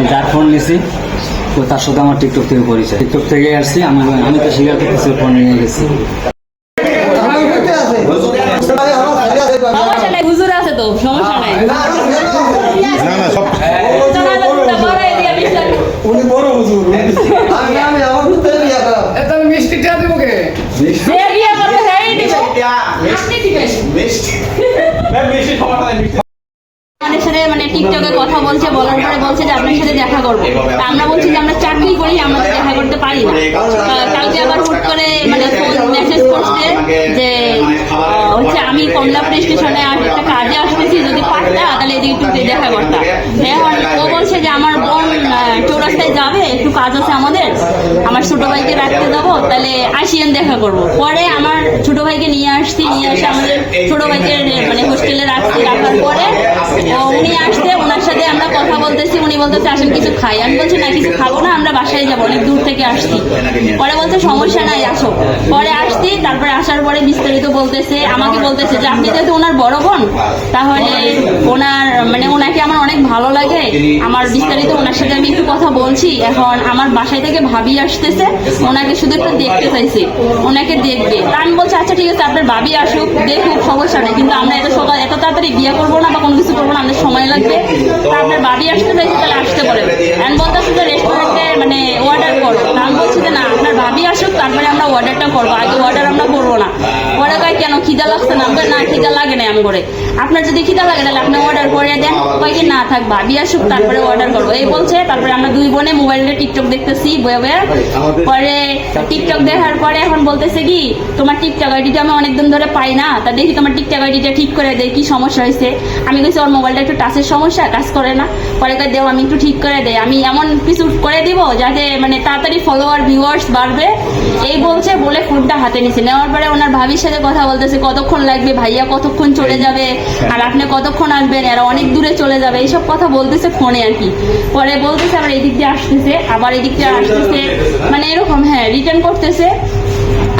আমি যার ফোন নিয়েছি তো তার সাথে আমার টিকটক থেকে পরিচয়। টিকটক থেকে আসছি আমি আমি তো স্বীকার করতেছি ফোন নিয়ে গেছি। সমস্যা হুজুর আছে তো সমস্যা নাই। না না সব দিব কে? বিয়ে করবে দিবেন। আমাদের সাথে মানে টিকটকে কথা বলছে, বলার পরে বলছে যে আপনার সাথে দেখা করব। আমরা বলছি যে আমরা চাকরি করি, আমরা দেখা করতে পারি না। কালকে আবার হুট করে মানে মেসেজ করছে যে হচ্ছে আমি কমলাপুর স্টেশনে একটা কাজে আসতেছি, যদি পারতা তাহলে এদিকে একটু দেখা করতাম হ্যাঁ ও বলছে যে আমার বোন চৌরাস্তায় যাবে, একটু কাজ আছে আমাদের। ছোট ভাইকে রাখতে যাব, তাহলে আসিয়েন দেখা করব। পরে আমার ছোট ভাইকে নিয়ে আসছি, নিয়ে এসে আমাদের ছোট ভাইকে মানে হোস্টেলে রাখছি, রাখার পরে উনি আসছে, ওনার সাথে আমরা কথা বলতেছি, উনি বলতেছে, আসেন, কিছু খাই। আমি বলছি, না, কিছু খাব না, আমরা বাসায় যাব, অনেক দূর থেকে আসছি। পরে বলছে, সমস্যা নাই, আসো। পরে আসছি, তারপরে আসার পরে বিস্তারিত বলতেছে, আমাকে বলতেছে যে, আপনি যেহেতু ওনার বড় বোন, তাহলে ওনার মানে ওনাকে আমার অনেক ভালো লাগে। আমার বিস্তারিত ওনার সাথে আমি বলছি এখন আমার বাসায় থেকে ভাবি আসতেছে, ওনাকে শুধু একটু দেখতে চাইছি, ওনাকে দেখবে। আমি বলছি আচ্ছা ঠিক আছে, আপনার ভাবি আসুক, দেখুক, সমস্যা নেই, কিন্তু আমরা এত সকাল, এত তাড়াতাড়ি বিয়ে করব না বা কোনো কিছু করব না, আমাদের সময় লাগবে। তা আপনার ভাবি আসতে চাইছে, তাহলে আসতে পারে আমি বলতেছি যে রেস্টুরেন্টে মানে অর্ডার করো। তা আমি বলছি যে, না, আপনার ভাবি আসুক, তারপরে আমরা অর্ডারটা করব। আগে অর্ডার আমরা করব না পরে কয় কেন খিদা লাগছে না? আমরা না খিদা লাগে না আমি করে আপনার যদি খিদা লাগে তাহলে আপনি অর্ডার করে দেন। কয় কি না থাক ভাবি আসুক তারপরে অর্ডার করব। এই বলছে তারপরে আমরা দুই বোনে মোবাইলে টিকটক দেখতেছি বয়ে বয়ে। পরে টিকটক দেখার পরে এখন বলতেছে কি তোমার টিকটক আইডিটা আমি অনেকদিন ধরে পাই না। তা দেখি তোমার টিকটক আইডিটা ঠিক করে দেয় কি সমস্যা হয়েছে? আমি কইছি ওর মোবাইলটা একটু টাচের সমস্যা কাজ করে না। পরে কয় দেও আমি একটু ঠিক করে দেয় আমি এমন কিছু করে দিব যাতে মানে তাড়াতাড়ি ফলোয়ার ভিউয়ার্স বাড়বে। এই বলছে বলে ফোনটা হাতে নিছে। নেওয়ার পরে ওনার ভাবির সাথে কথা বলতেছে কতক্ষণ লাগবে ভাইয়া কতক্ষণ চলে যাবে আর আপনি কতক্ষণ আসবেন আর অনেক দূরে চলে যাবে এইসব কথা বলতেছে ফোনে আর কি। পরে বলতেছে আবার এদিক দিয়ে আসতেছে আবার এদিক দিয়ে আসতেছে মানে এরকম হ্যাঁ রিটার্ন করতেছে।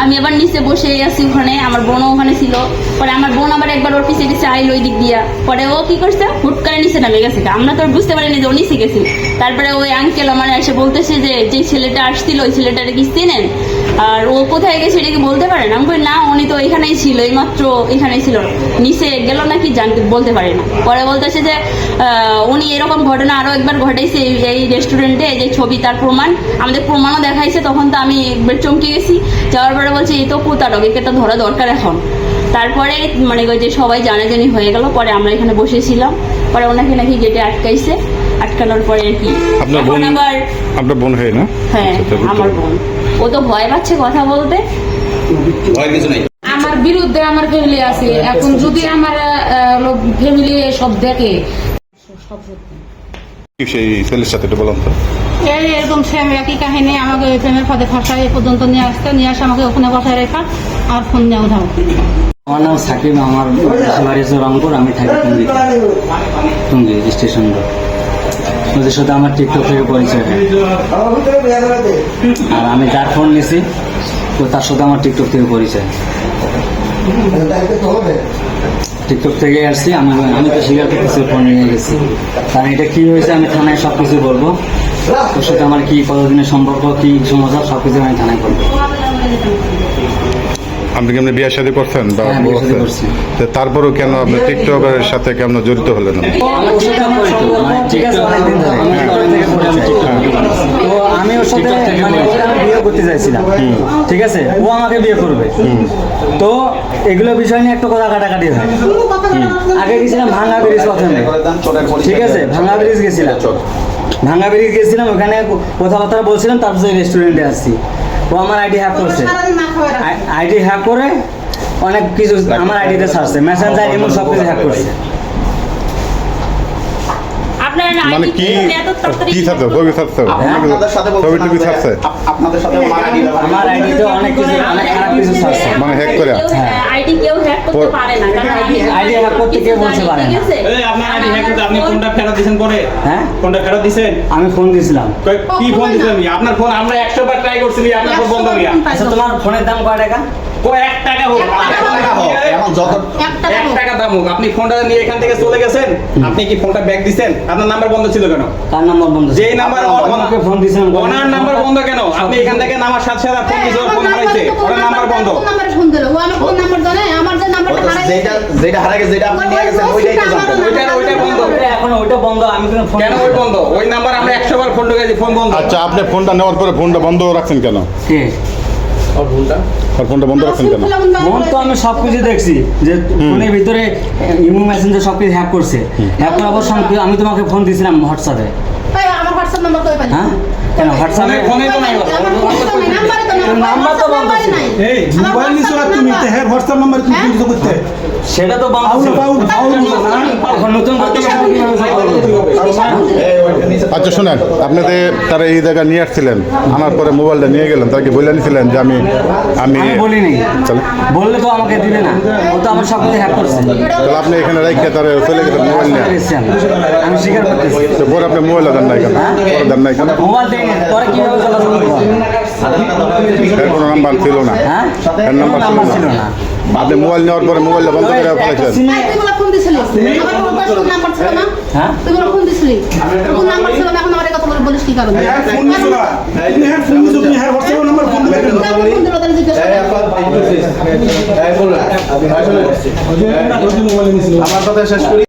আমি আবার নিচে বসে আছি ওখানে আমার বোনও ওখানে ছিল। পরে আমার বোন আবার একবার ওর পিছিয়ে গেছে আইল ওই দিক দিয়া। পরে ও কি করছে? হুট করে নিচে নামে গেছে আমরা তো বুঝতে পারিনি যে নিচে গেছে। তারপরে ওই আঙ্কেল আমার এসে বলতেছে যে যে ছেলেটা আসছিল, ওই ছেলেটারে কি চিনেন? আর ও কোথায় গেছে এটা কি বলতে পারেন আমি না, উনি তো এখানেই ছিল, এইমাত্র এখানেই ছিল। নিচে গেল নাকি জানতে, বলতে পারে না। পরে বলতেছে যে উনি এরকম ঘটনা আরও একবার ঘটাইছে এই- রেস্টুরেন্টে যে ছবি, তার প্রমাণ। আমাদের প্রমাণও দেখাইছে, তখন তো আমি চমকে গেছি। যাওয়ার পরে বলছে, এই তো প্রতারক একে তো ধরা দরকার এখন। তারপরে মানে ওই যে সবাই জানাজানি হয়ে গেল পরে আমরা এখানে বসেছিলাম। পরে ওনাকে নাকি গেটে আটকাইছে। আটকানোর পরে আর কি। আপনার বোন আবার আপনার বোন হয় না? হ্যাঁ আচ্ছা, আমার বোন। ও তো ভয় পাচ্ছে কথা বলতে। আমার বিরুদ্ধে আমার ফ্যামিলি আছে। এখন যদি আমার ফ্যামিলি সব দেখে সব সত্যি কি সেই ছেলের সাথে একটু বলুন তো। এই এরকম সেম একই কাহিনী আমাকে ওই প্রেমের ফাঁদে ফাঁসায় এ পর্যন্ত নিয়ে আসতে নিয়ে আসে আমাকে ওখানে বসায় রেখা। আর ফোন নিয়ে উঠাও আমার নাম সাকিব, আমার বাড়ি রংপুর, আমি থাকি টুঙ্গি। টুঙ্গি স্টেশন ওদের সাথে আমার টিকটক থেকে পরিচয় আর আমি যার ফোন নিয়েছি তো তার সাথে আমার টিকটক থেকে পরিচয় টিকটক থেকে আসছি, আমি আমি তো স্বীকার করতেছি ফোন নিয়ে গেছি। কারণ এটা কি হয়েছে, আমি থানায় সব কিছু বলব। তোর সাথে আমার কি কতদিনের সম্পর্ক, কি সমস্যা সব কিছু আমি থানায় বলব। আপনি কেমন বিয়ের সাথে করছেন বা হ্যাঁ, শাদী তারপরও কেন আপনি টিকটকের সাথে কেমন জড়িত হলেন। আমি ওর সাথে মানে বিয়ে করতে চাইছিলাম। ঠিক আছে ও আমাকে বিয়ে করবে। তো এগুলো বিষয় নিয়ে একটু কথা কাটাকাটি হয়। আগে গেছিলাম ভাঙ্গা ব্রিজ প্রথমে। ঠিক আছে ভাঙ্গা ব্রিজ গেছিলাম। ভাঙ্গা ব্রিজ গেছিলাম ওখানে কথাবার্তা বলছিলাম তারপর রেস্টুরেন্টে আসছি। ও আমার আইডি হ্যাক করছে। আইডি হ্যাক করে অনেক কিছু আমার আইডিতে ছাড়ছে মেসেঞ্জার এমন সব কিছু হ্যাক করছে। আইডি আমার আইডিতে অনেক কিছু অনেক খারাপ কিছু ছাড়ছে মানে hack করে? আইডি কেউ হ্যাক করতে পারে না কারণ ID hack করতে কেউ বলতে পারে না। এই আপনার আইডি হ্যাক করতে আপনি ফোনটা ফেরত দিয়েছেন পরে? হ্যাঁ? ফোনটা ফেরত দিয়েছেন? আমি ফোন দিয়েছিলাম। কই, কি ফোন দিয়েছেন আপনার ফোন আমরা একশো বার ট্রাই করছি আপনার ফোন বন্ধ আচ্ছা তোমার ফোনের দাম কয় টাকা? টাকা হোক। আপনি এখন এক টাকা দাম হোক। ফোনটা নিয়ে এখান থেকে চলে গেছেন। আপনি কি ফোনটা ব্যাক দিছেন? আপনার নাম্বার বন্ধ ছিল কেন? কার নাম্বার বন্ধ ছিল? নাম্বার আমাকে ফোন দিয়েছিলেন ওনার নাম্বার বন্ধ কেন? আপনি এখান থেকে নামার সাথে সাথে ফোন দিয়েছেন ফোন হারাইছে। ওনার নাম্বার বন্ধ। কোন ফোন দিলো? ও আমার কোন নাম্বার জানে? আমার যে নাম্বারটা অত যেটা যেটা হারা গেছে যেটা আপনি নিয়ে গেছেন ওইটাই তো ওইটা ওইটা বন্ধ। এখন ওইটা বন্ধ। আমি কোনো ফোন কেন ওই বন্ধ? ওই নাম্বার আমরা একশো বার ফোন ঢুকেছি ফোন বন্ধ। আচ্ছা আপনি ফোনটা নেওয়ার পরে ফোনটা বন্ধ রাখছেন কেন? কে? ফোনটা বন্ধ রাখছেন কেন? মন তো আমি সব কিছু দেখছি যে ফোনের ভিতরে ইমো মেসেঞ্জার সব কিছু হ্যাক করছে হ্যাক করার পর আমি তোমাকে ফোন দিয়েছিলাম হোয়াটসঅ্যাপে আমার হোয়াটসঅ্যাপ নাম্বার কই পাইলি? হ্যাঁ? কেন হোয়াটসঅ্যাপে ফোনে তো নাই নাম্বারে তোর বন্ধ। এই মোবাইল নিছো হোয়াটসঅ্যাপ তুমি নাম্বার। হ্যাঁ হোয়াটসঅ্যাপ নাম্বার তুমি হ্যাঁ? করতে সেটা তো বন্ধ আউল ছিল না নতুন করতে গেলে কীভাবে করব? এই ওইটা নিচে আচ্ছা শোনেন আপনাদের তারা এই জায়গায় নিয়ে আসছিলেন আনার পরে মোবাইলটা নিয়ে গেলেন তাকে বলে নিয়েছিলেন যে আমি আমি বলিনি বললে তো আমাকে দিবে না ও তো আমার সব হ্যাক করছে তাহলে আপনি এখানে রেখে তারা চলে গেলেন মোবাইল নিয়ে আমি। স্বীকার করতেছি তো পরে আপনি মোবাইল দেন নাই কেন দেন নাই কেন মোবাইল দেয়নি পরে কীভাবে চলাচল করব? এর নাম্বার ছিল না। হ্যাঁ? এর নাম্বার ছিল না। আপনি মোবাইল নেওয়ার পরে মোবাইলটা বন্ধ করে ফেলেছেন? হ্যাঁ? হ্যাঁ? হ্যাঁ হ্যাঁ আমার কথা শেষ করি।